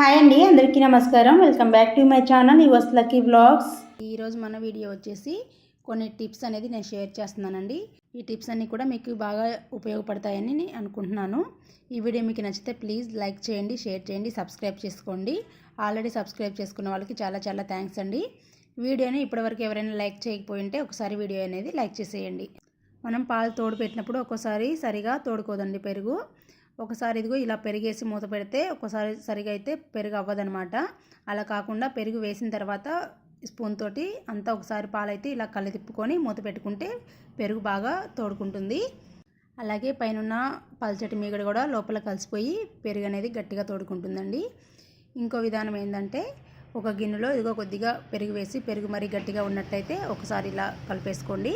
Hi అండి అందరికీ నమస్కారం. Welcome back to my channel యువస్ lucky vlogs. ఈరోజు మన వీడియో వచ్చేసి కొన్ని టిప్స్ అనేది నేను షేర్ చేస్తున్నానండి. ఈ టిప్స్ అన్నీ కూడా మీకు బాగా ఉపయోగపడతాయని నేను అనుకుంటున్నాను. ఈ వీడియో మీకు నచ్చితే ప్లీజ్ లైక్ చేయండి షేర్ చేయండి సబ్స్క్రైబ్ చేసుకోండి. ఆల్రెడీ సబ్స్క్రైబ్ చేసుకున్న వాళ్ళకి చాలా చాలా థ్యాంక్స్ అండి. వీడియోని ఇప్పటివరకు ఎవరైనా లైక్ చేయకపోయి ఉంటే ఒకసారి వీడియో అనేది లైక్ చేసేయండి. మనం పాలు తోడు పెట్టినప్పుడు ఒక్కోసారి సరిగా తోడుకోదండి పెరుగు. ఒకసారి ఇదిగో ఇలా పెరిగేసి మూత పెడితే ఒకసారి సరిగా అయితే పెరుగు అవ్వదనమాట అలా కాకుండా పెరుగు వేసిన తర్వాత స్పూన్ తోటి అంతా ఒకసారి పాలైతే ఇలా కళ్ళు తిప్పుకొని మూత పెట్టుకుంటే పెరుగు బాగా తోడుకుంటుంది. అలాగే పైన పల్చటి మీగడ కూడా లోపల కలిసిపోయి పెరుగు అనేది గట్టిగా తోడుకుంటుందండి. ఇంకో విధానం ఏంటంటే ఒక గిన్నెలో ఇదిగో కొద్దిగా పెరుగు వేసి పెరుగు మరీ గట్టిగా ఉన్నట్టయితే ఒకసారి ఇలా కలిపేసుకోండి.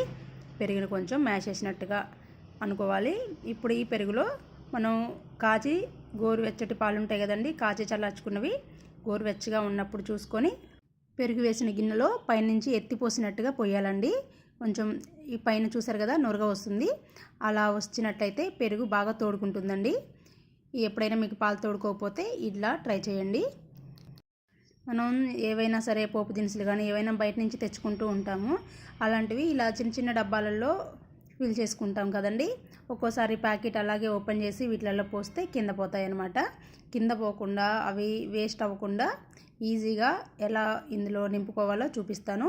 పెరుగును కొంచెం మ్యాష్ చేసినట్టుగా అనుకోవాలి. ఇప్పుడు ఈ పెరుగులో మనం కాచి గోరువెచ్చటి పాలు ఉంటాయి కదండి కాచి చల్లార్చుకున్నవి గోరువెచ్చగా ఉన్నప్పుడు చూసుకొని పెరుగు వేసిన గిన్నెలో పైనుంచి ఎత్తిపోసినట్టుగా పోయాలండి. కొంచెం ఈ పైన చూసారు కదా నురగ వస్తుంది. అలా వచ్చినట్లయితే పెరుగు బాగా తోడుకుంటుందండి. ఎప్పుడైనా మీకు పాలు తోడుకోకపోతే ఇట్లా ట్రై చేయండి. మనం ఏవైనా సరే పోపు దినుసులు కానీ ఏవైనా బయట నుంచి తెచ్చుకుంటూ ఉంటాము. అలాంటివి ఇలా చిన్న చిన్న డబ్బాలలో ఫిల్ చేసుకుంటాం కదండి. ఒక్కోసారి ప్యాకెట్ అలాగే ఓపెన్ చేసి వీటిలలో పోస్తే కింద పోతాయి అన్నమాట కింద పోకుండా అవి వేస్ట్ అవ్వకుండా ఈజీగా ఎలా ఇందులో నింపుకోవాలో చూపిస్తాను.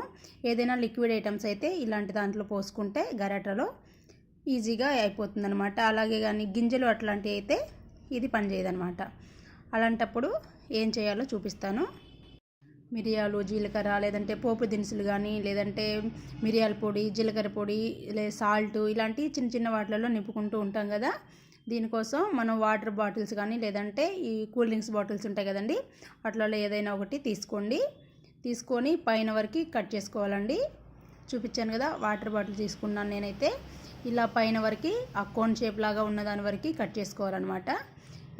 ఏదైనా లిక్విడ్ ఐటమ్స్ అయితే ఇలాంటి దాంట్లో పోసుకుంటే గరాటలో ఈజీగా అయిపోతుంది అనమాట అలాగే కానీ గింజలు అట్లాంటివి అయితే ఇది పనిచేయదనమాట అలాంటప్పుడు ఏం చేయాలో చూపిస్తాను. మిరియాలు జీలకర్ర లేదంటే పోపు దినుసులు కానీ లేదంటే మిరియాల పొడి జీలకర్ర పొడి లే సాల్ట్ ఇలాంటి చిన్న చిన్న వాటిలలో నింపుకుంటూ ఉంటాం కదా. దీనికోసం మనం వాటర్ బాటిల్స్ కానీ లేదంటే ఈ కూల్ డ్రింక్స్ బాటిల్స్ ఉంటాయి కదండి వాటిలలో ఏదైనా ఒకటి తీసుకోండి. తీసుకొని పైన వరకు కట్ చేసుకోవాలండి. చూపించాను కదా వాటర్ బాటిల్ తీసుకున్నాను నేనైతే. ఇలా పైన వరకు ఆ కోన్ షేప్ లాగా ఉన్న దాని వరకు కట్ చేసుకోవాలన్నమాట.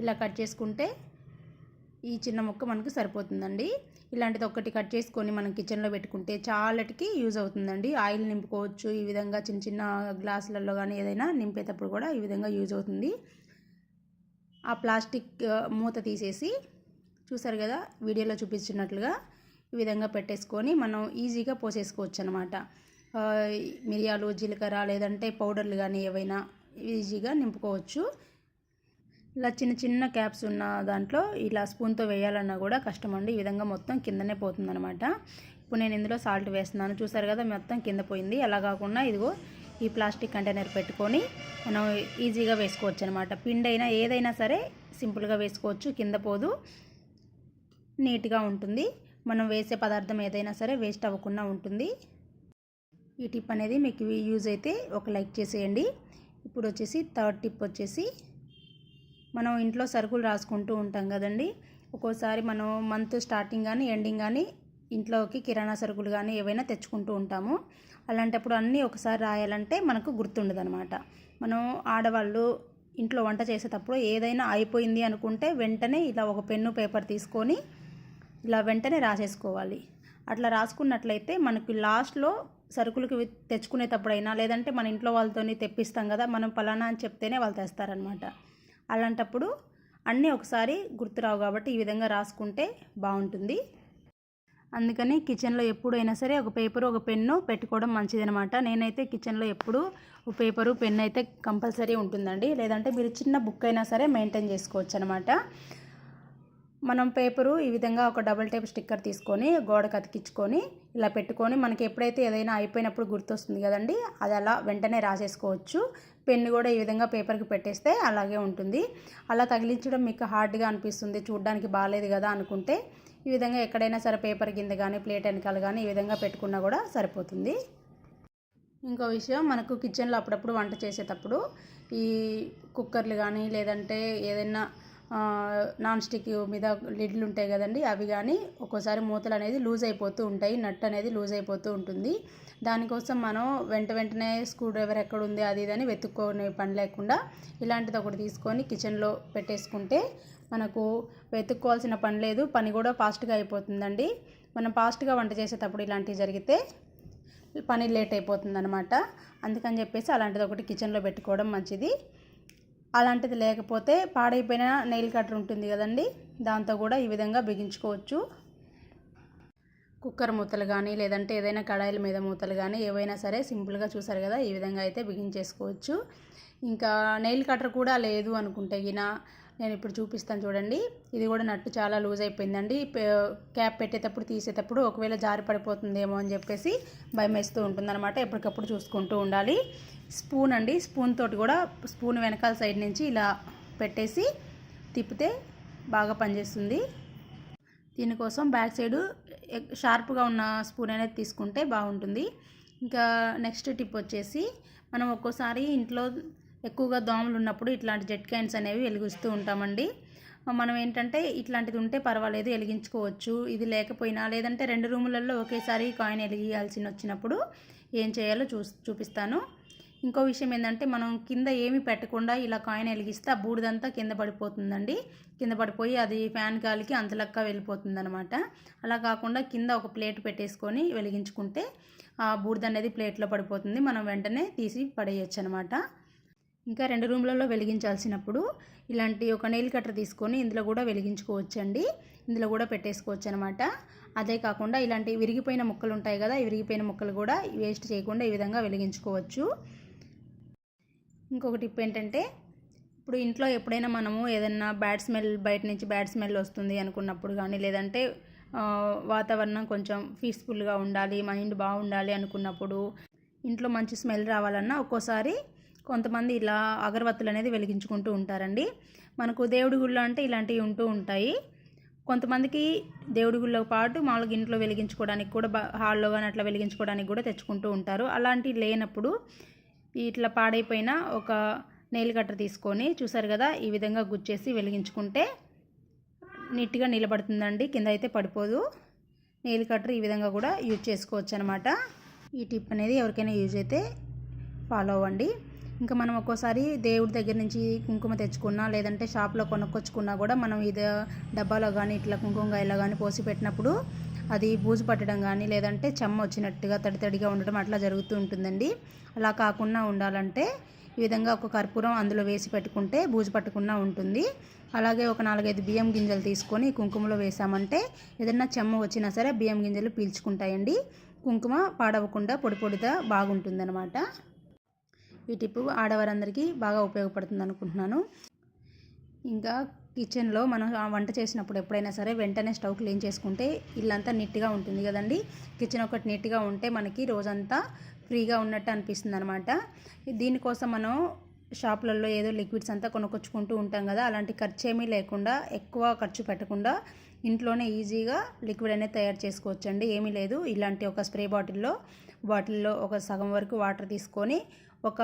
ఇలా కట్ చేసుకుంటే ఈ చిన్న ముక్క మనకు సరిపోతుందండి. ఇలాంటిది ఒక్కటి కట్ చేసుకొని మనం కిచెన్లో పెట్టుకుంటే చాలాటికి యూజ్ అవుతుందండి. ఆయిల్ నింపుకోవచ్చు ఈ విధంగా చిన్న చిన్న గ్లాసులలో కానీ ఏదైనా నింపేటప్పుడు కూడా ఈ విధంగా యూజ్ అవుతుంది. ఆ ప్లాస్టిక్ మూత తీసేసి చూసారు కదా వీడియోలో చూపించినట్లుగా ఈ విధంగా పెట్టేసుకొని మనం ఈజీగా పోసేసుకోవచ్చు అనమాట మిరియాలు జీలకర్ర లేదంటే పౌడర్లు కానీ ఏవైనా ఈజీగా నింపుకోవచ్చు. ఇలా చిన్న చిన్న క్యాప్స్ ఉన్న దాంట్లో ఇలా స్పూన్తో వేయాలన్నా కూడా కష్టం అండి. ఈ విధంగా మొత్తం కిందనే పోతుందనమాట ఇప్పుడు నేను ఇందులో సాల్ట్ వేస్తున్నాను. చూసారు కదా మొత్తం కింద పోయింది. అలా కాకుండా ఇదిగో ఈ ప్లాస్టిక్ కంటైనర్ పెట్టుకొని మనం ఈజీగా వేసుకోవచ్చు అనమాట పిండి అయినా ఏదైనా సరే సింపుల్గా వేసుకోవచ్చు. కింద పోదు. నీట్గా ఉంటుంది. మనం వేసే పదార్థం ఏదైనా సరే వేస్ట్ అవ్వకుండా ఉంటుంది. ఈ టిప్ అనేది మీకు యూజ్ అయితే ఒక లైక్ చేసేయండి. ఇప్పుడు వచ్చేసి థర్డ్ టిప్ వచ్చేసి మనం ఇంట్లో సరుకులు రాసుకుంటూ ఉంటాం కదండి. ఒక్కోసారి మనం మంత్ స్టార్టింగ్ కానీ ఎండింగ్ కానీ ఇంట్లోకి కిరాణా సరుకులు కానీ ఏవైనా తెచ్చుకుంటూ ఉంటాము. అలాంటప్పుడు అన్నీ ఒకసారి రాయాలంటే మనకు గుర్తుండదు అనమాట మనం ఆడవాళ్ళు ఇంట్లో వంట చేసేటప్పుడు ఏదైనా అయిపోయింది అనుకుంటే వెంటనే ఇలా ఒక పెన్ను పేపర్ తీసుకొని ఇలా వెంటనే రాసేసుకోవాలి. అట్లా రాసుకున్నట్లయితే మనకి లాస్ట్లో సరుకులకి తెచ్చుకునేటప్పుడైనా లేదంటే మన ఇంట్లో వాళ్ళతోని తెప్పిస్తాం కదా మనం పలానా అని చెప్తేనే వాళ్ళు తెస్తారనమాట. అలాంటప్పుడు అన్నీ ఒకసారి గుర్తురావు కాబట్టి ఈ విధంగా రాసుకుంటే బాగుంటుంది. అందుకని కిచెన్లో ఎప్పుడైనా సరే ఒక పేపరు ఒక పెన్ను పెట్టుకోవడం మంచిదనమాట. నేనైతే కిచెన్లో ఎప్పుడు ఒక పేపరు పెన్ అయితే కంపల్సరీ ఉంటుందండి. లేదంటే మీరు చిన్న బుక్ అయినా సరే మెయింటైన్ చేసుకోవచ్చు అనమాట మనం పేపరు ఈ విధంగా ఒక డబుల్ టైప్ స్టిక్కర్ తీసుకొని గోడకు అతికించుకొని ఇలా పెట్టుకొని మనకి ఎప్పుడైతే ఏదైనా అయిపోయినప్పుడు గుర్తొస్తుంది కదండి అది అలా వెంటనే రాసేసుకోవచ్చు. పెన్ను కూడా ఈ విధంగా పేపర్కి పెట్టేస్తే అలాగే ఉంటుంది. అలా తగిలించడం మీకు హార్డ్గా అనిపిస్తుంది చూడడానికి బాగాలేదు కదా అనుకుంటే ఈ విధంగా ఎక్కడైనా సరే పేపర్ కింద కానీ ప్లేట్ వెనకాల కానీ ఈ విధంగా పెట్టుకున్నా కూడా సరిపోతుంది. ఇంకో విషయం మనకు కిచెన్లో అప్పుడప్పుడు వంట చేసేటప్పుడు ఈ కుక్కర్లు కానీ లేదంటే ఏదైనా నాన్ స్టిక్ మీద లిడ్లు ఉంటాయి కదండి అవి కానీ ఒక్కోసారి మూతలు అనేది లూజ్ అయిపోతూ ఉంటాయి నట్ అనేది లూజ్ అయిపోతూ ఉంటుంది. దానికోసం మనం వెంట వెంటనే స్క్రూ డ్రైవర్ ఎక్కడ ఉంది అది ఇది అని వెతుక్కోనే పని లేకుండా ఇలాంటిది ఒకటి తీసుకొని కిచెన్లో పెట్టేసుకుంటే మనకు వెతుక్కోవాల్సిన పని లేదు పని కూడా ఫాస్ట్గా అయిపోతుందండి. మనం ఫాస్ట్గా వంట చేసేటప్పుడు ఇలాంటివి జరిగితే పని లేట్ అయిపోతుంది అనమాట అందుకని చెప్పేసి అలాంటిది ఒకటి కిచెన్లో పెట్టుకోవడం మంచిది. అలాంటిది లేకపోతే పాడైపోయిన నెయిల్ కట్టర్ ఉంటుంది కదండి దాంతో కూడా ఈ విధంగా బిగించుకోవచ్చు. కుక్కర్ మూతలు కానీ లేదంటే ఏదైనా కడాయిల మీద మూతలు కానీ ఏవైనా సరే సింపుల్గా చూసారు కదా ఈ విధంగా అయితే బిగించేసుకోవచ్చు ఇంకా నెయిల్ కట్టర్ కూడా లేదు అనుకుంటే గిన నేను ఇప్పుడు చూపిస్తాను చూడండి. ఇది కూడా నట్టు చాలా లూజ్ అయిపోయిందండి. క్యాప్ పెట్టేటప్పుడు తీసేటప్పుడు ఒకవేళ జారి పడిపోతుందేమో అని చెప్పేసి భయం వేస్తూ ఉంటుందన్నమాట. ఎప్పటికప్పుడు చూసుకుంటూ ఉండాలి. స్పూన్ అండి స్పూన్ తోటి కూడా స్పూన్ వెనకాల సైడ్ నుంచి ఇలా పెట్టేసి తిప్పితే బాగా పనిచేస్తుంది. దీనికోసం బ్యాక్ సైడ్ షార్ప్గా ఉన్న స్పూన్ అనేది తీసుకుంటే బాగుంటుంది. ఇంకా నెక్స్ట్ టిప్ వచ్చేసి మనం ఒక్కోసారి ఇంట్లో ఎక్కువగా దోమలు ఉన్నప్పుడు ఇట్లాంటి జెట్ కాయిన్స్ అనేవి వెలిగిస్తూ ఉంటామండి. మనం ఏంటంటే ఇట్లాంటిది ఉంటే పర్వాలేదు వెలిగించుకోవచ్చు. ఇది లేకపోయినా లేదంటే రెండు రూములలో ఒకేసారి కాయిన్ వెలిగియాల్సిన వచ్చినప్పుడు ఏం చేయాలో చూ చూపిస్తాను. ఇంకో విషయం ఏంటంటే మనం కింద ఏమి పెట్టకుండా ఇలా కాయిన్ వెలిగిస్తే ఆ బూడిదంతా కింద పడిపోతుందండి. కింద పడిపోయి అది ఫ్యాన్ గాలికి అంతలక్క వెళ్ళిపోతుంది అనమాట అలా కాకుండా కింద ఒక ప్లేట్ పెట్టేసుకొని వెలిగించుకుంటే ఆ బూడిద అనేది ప్లేట్లో పడిపోతుంది. మనం వెంటనే తీసి పడేయచ్చు అనమాట ఇంకా రెండు రూమ్లలో వెలిగించాల్సినప్పుడు ఇలాంటి ఒక నెయిల్ కట్టర్ తీసుకొని ఇందులో కూడా వెలిగించుకోవచ్చండి. ఇందులో కూడా పెట్టేసుకోవచ్చు అనమాట అదే కాకుండా ఇలాంటి విరిగిపోయిన ముక్కలు ఉంటాయి కదా ఈ విరిగిపోయిన ముక్కలు కూడా వేస్ట్ చేయకుండా ఈ విధంగా వెలిగించుకోవచ్చు. ఇంకొక టిప్ ఏంటంటే ఇప్పుడు ఇంట్లో ఎప్పుడైనా మనము ఏదైనా బ్యాడ్ స్మెల్ బయట నుంచి బ్యాడ్ స్మెల్ వస్తుంది అనుకున్నప్పుడు కానీ లేదంటే వాతావరణం కొంచెం పీస్ఫుల్గా ఉండాలి మైండ్ బాగుండాలి అనుకున్నప్పుడు ఇంట్లో మంచి స్మెల్ రావాలన్నా ఒక్కోసారి కొంతమంది ఇలా అగరబత్తులు అనేది వెలిగించుకుంటూ ఉంటారండి. మనకు దేవుడి గుళ్ళో అంటే ఇలాంటివి ఉంటూ ఉంటాయి. కొంతమందికి దేవుడి గుళ్ళో పాటు మామూలుగా ఇంట్లో వెలిగించుకోవడానికి కూడా హాల్లో కానీ అట్లా వెలిగించుకోవడానికి కూడా తెచ్చుకుంటూ ఉంటారు. అలాంటివి లేనప్పుడు ఇట్లా పాడైపోయిన ఒక నెయిల్ కట్టర్ తీసుకొని చూసారు కదా ఈ విధంగా గుచ్చేసి వెలిగించుకుంటే నీట్గా నిలబడుతుందండి కింద అయితే పడిపోదు. నెయిల్ కట్టర్ ఈ విధంగా కూడా యూజ్ చేసుకోవచ్చు అనమాట ఈ టిప్ అనేది ఎవరికైనా యూజ్ అయితే ఫాలో అవ్వండి. ఇంకా మనం ఒక్కోసారి దేవుడి దగ్గర నుంచి కుంకుమ తెచ్చుకున్నా లేదంటే షాప్లో కొనుక్కొచ్చుకున్నా కూడా మనం ఇది డబ్బాలో కానీ ఇట్లా కుంకుమ ఇలా కానీ పోసి పెట్టినప్పుడు అది బూజు పట్టడం కానీ లేదంటే చెమ్మ వచ్చినట్టుగా తడి తడిగా ఉండడం అట్లా జరుగుతూ ఉంటుందండి. అలా కాకుండా ఉండాలంటే ఈ విధంగా ఒక కర్పూరం అందులో వేసి పెట్టుకుంటే బూజు పట్టకుండా ఉంటుంది. అలాగే ఒక నాలుగైదు బియ్యం గింజలు తీసుకొని కుంకుమలో వేసామంటే ఏదైనా చెమ్మ వచ్చినా సరే బియ్యం గింజలు పీల్చుకుంటాయండి. కుంకుమ పాడవకుండా పొడి పొడిగా బాగుంటుందన్నమాట. ఈ టిప్పు ఆడవారందరికీ బాగా ఉపయోగపడుతుంది అనుకుంటున్నాను ఇంకా కిచెన్లో మనం వంట చేసినప్పుడు ఎప్పుడైనా సరే వెంటనే స్టవ్ క్లీన్ చేసుకుంటే ఇల్లంతా నీట్గా ఉంటుంది కదండి. కిచెన్ ఒకటి నీట్గా ఉంటే మనకి రోజంతా ఫ్రీగా ఉన్నట్టు అనిపిస్తుంది అనమాట దీనికోసం మనం షాపులలో ఏదో లిక్విడ్స్ అంతా కొనుక్కొచ్చుకుంటూ ఉంటాం కదా అలాంటి ఖర్చు ఏమీ లేకుండా ఎక్కువ ఖర్చు పెట్టకుండా ఇంట్లోనే ఈజీగా లిక్విడ్ అనేది తయారు చేసుకోవచ్చండి. ఏమీ లేదు. ఇలాంటి ఒక స్ప్రే బాటిల్లో బాటిల్లో ఒక సగం వరకు వాటర్ తీసుకొని ఒక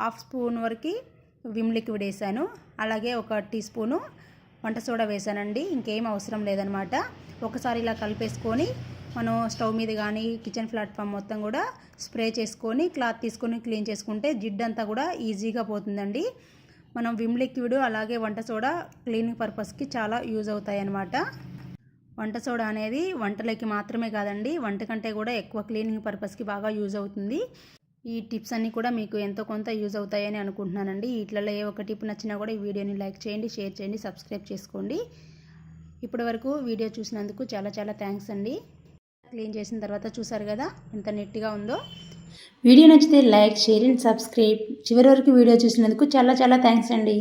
హాఫ్ స్పూన్ వరకు విమ్ లిక్విడ్ వేసాను. అలాగే ఒక టీ స్పూను వంట సోడా వేసానండి ఇంకేం అవసరం లేదనమాట. ఒకసారి ఇలా కలిపేసుకొని మనం స్టవ్ మీద కానీ కిచెన్ ప్లాట్ఫామ్ మొత్తం కూడా స్ప్రే చేసుకొని క్లాత్ తీసుకొని క్లీన్ చేసుకుంటే జిడ్డంతా కూడా ఈజీగా పోతుందండి. మనం విమ్ లిక్విడ్ అలాగే వంట సోడా క్లీనింగ్ పర్పస్కి చాలా యూజ్ అవుతాయి అన్నమాట వంట సోడా అనేది వంటలకి మాత్రమే కాదండి. వంట కంటే కూడా ఎక్కువ క్లీనింగ్ పర్పస్కి బాగా యూజ్ అవుతుంది. ఈ టిప్స్ అన్నీ కూడా మీకు ఎంతో కొంత యూజ్ అవుతాయని అనుకుంటున్నానండి. వీటిలలో ఏ ఒక టిప్ నచ్చినా కూడా ఈ వీడియోని లైక్ చేయండి షేర్ చేయండి సబ్స్క్రైబ్ చేసుకోండి. ఇప్పటి వరకు వీడియో చూసినందుకు చాలా చాలా థ్యాంక్స్ అండి. క్లీన్ చేసిన తర్వాత చూసారు కదా ఎంత నెట్గా ఉందో. వీడియో నచ్చితే లైక్ షేర్ అండ్ సబ్స్క్రైబ్. చివరి వరకు వీడియో చూసినందుకు చాలా చాలా థ్యాంక్స్ అండి.